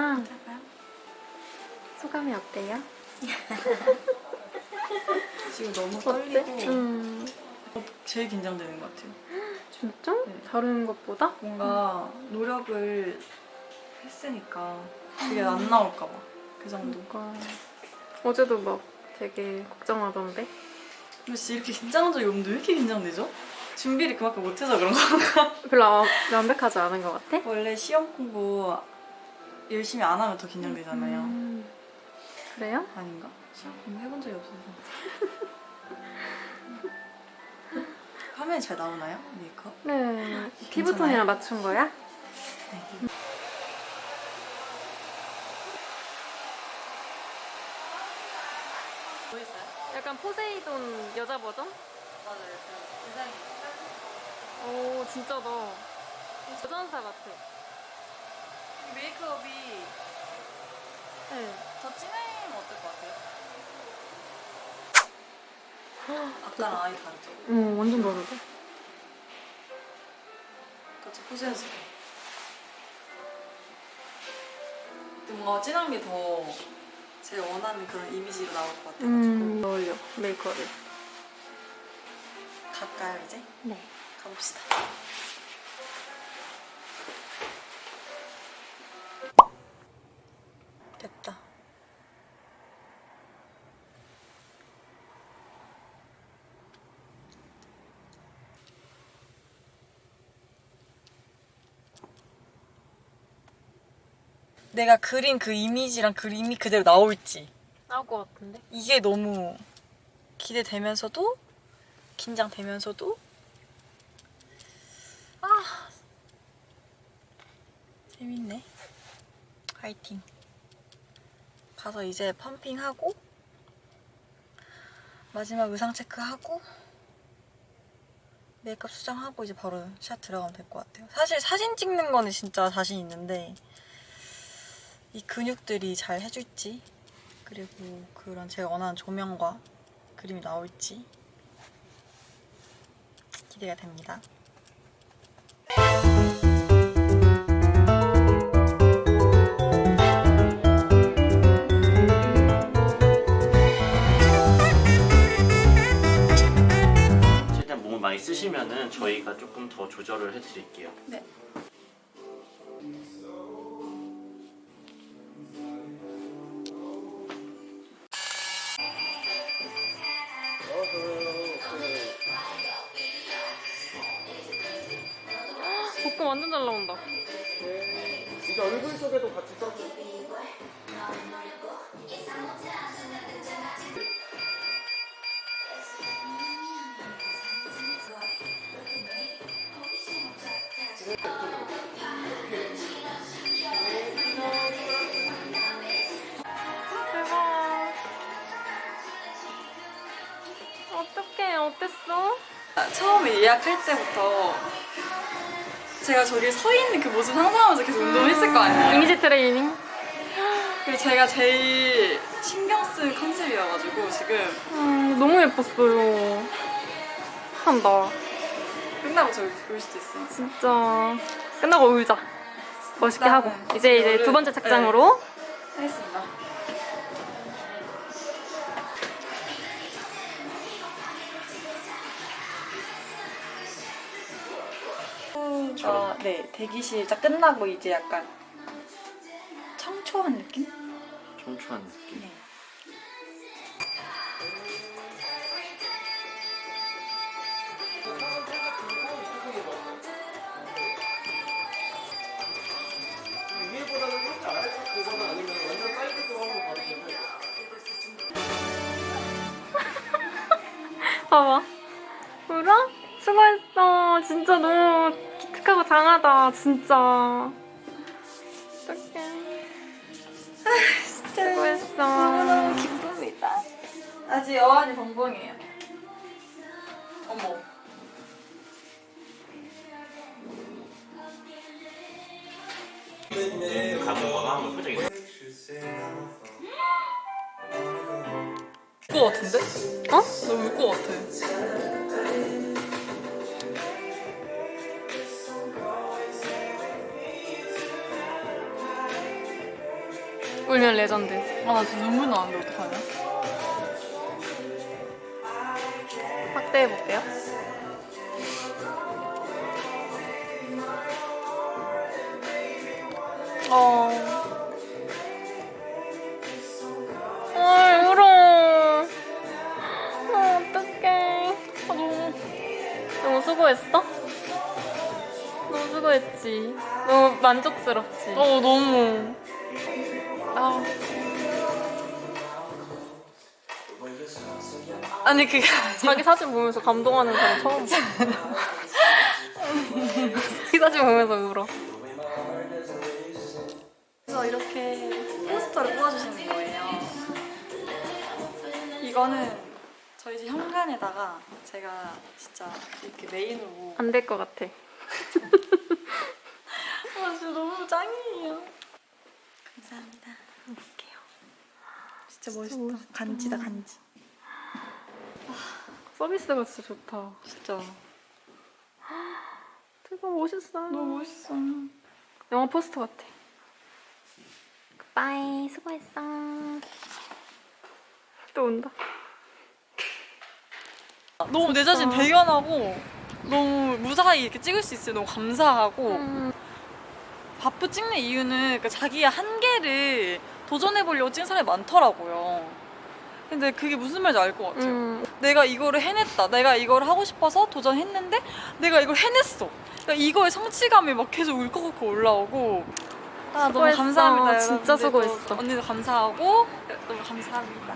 예쁘다. 소감이 어때요? 지금 너무 어때? 떨리고 음, 제일 긴장되는 것 같아요. 진짜? 네. 다른 것보다? 뭔가 노력을 했으니까 그게 안 나올까 봐. 그 정도. 뭔가 어제도 막 되게 걱정하던데. 근데 진짜 이렇게 긴장한 적이 없는데 왜 이렇게 긴장되죠? 준비를 그만큼 못해서 그런 건가? 별로 아- 완벽하지 않은 것 같아? 원래 시험 공부 열심히 안 하면 더 긴장되잖아요. 음, 그래요? 아닌가? 시험 공부 해본 적이 없어서. 화면이 잘 나오나요? 메이크업? 네. 피부톤이랑 맞춘 거야? 네. 뭐 있어요? 약간 포세이돈 여자 버전? 맞아요. 세상에. 오, 진짜다. 여전사 같아. 이 메이크업이 네. 더 진하면 어떨 것 같아요? 아까랑 아예 다르죠? 오, 완전 다르다. 같이 포즈해서 근데 뭔가 진한 게 더 제가 원하는 그런 이미지로 나올 것 같아가지고 음, 어울려. 메이크업이. 갈까요 이제? 네. 가봅시다 내가 그린 그 이미지랑 그림이 그대로 나올지. 나올 것 같은데? 이게 너무 기대되면서도 긴장되면서도. 아. 재밌네. 화이팅. 가서 이제 펌핑하고 마지막 의상 체크하고 메이크업 수정하고 이제 바로 샷 들어가면 될 것 같아요. 사실 사진 찍는 거는 진짜 자신 있는데 이 근육들이 잘 해줄지 그리고 그런 제가 원하는 조명과 그림이 나올지 기대가 됩니다. 최대한 몸을 많이 쓰시면은 저희가 조금 더 조절을 해드릴게요. 네. 볶음 완전 잘 나온다. 이게 얼굴 쪽에도 같이 써줘. 대박. 어떡해, 어땠어? 처음에 예약할 때부터 제가 저기 서 있는 그 모습 상상하면서 계속 운동했을 거 아니에요. 이미지 트레이닝? 그리고 제가 제일 신경 쓴 컨셉이어가지고 지금 음, 너무 예뻤어요. 한다. 끝나고 저기 볼 수도 있어요. 진짜. 끝나고 울자. 멋있게 일단은 하고. 이제 이제 두 번째 착장으로. 하겠습니다. 아, 네 대기실 딱 끝나고 이제 약간 청초한 느낌? 청초한 느낌. 네. 봐봐. 울어? 수고했어. 진짜 너무 기특하고 장하다. 진짜. 어떡해. 수고했어. 너무너무 기쁩니다. 아직 여한이 벙벙이에요. 어머. 눈 감은 거나 한번 표정이 울것 같은데? 어? 나울것 같아. 울면 레전드. 아나 진짜 눈물 나는데 어떡하냐? 확대해볼게요. 어. 아, 울어. 아, 어떡해. 아, 너무, 너무 수고했어? 너무 수고했지. 너무 만족스럽지. 어 너무. 아. 아니 그게 자기 사진 보면서 감동하는 사람 처음 봐. 자기 사진 보면서 울어. 그래서 이렇게 포스터를 뽑아주시는 거예요. 이거는 저희 집 현관에다가 제가 진짜 이렇게 메인으로 안 될 것 같아. 아 진짜 너무 짱이에요. 볼게요. 진짜 멋있다. 간지다 간지. 서비스가 진짜 좋다. 진짜 되게 멋있어. 너무 멋있어. 영화 포스터 같아. 빠이 수고했어. 또 온다. 너무 내 자신 대견하고 너무 무사히 이렇게 찍을 수 있어요. 너무 감사하고 음, 바쁘 찍는 이유는 그 자기의 한계를 도전해 보려고 찍는 사람이 많더라고요. 근데 그게 무슨 말인지 알 것 같아요. 음, 내가 이거를 해냈다. 내가 이거를 하고 싶어서 도전했는데 내가 이걸 해냈어. 그러니까 이거의 성취감이 막 계속 울컥울컥 올라오고 아 너무 수고했어. 감사합니다. 진짜 여러분들도. 수고했어. 언니도 감사하고 너무 감사합니다.